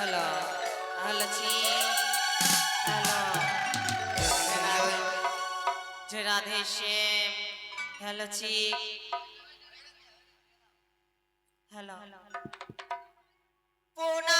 hello hello ছি hello যে Radhe Shyam hello ছি হ্যালো প্রণাম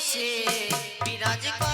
দেশে বিরাজ করে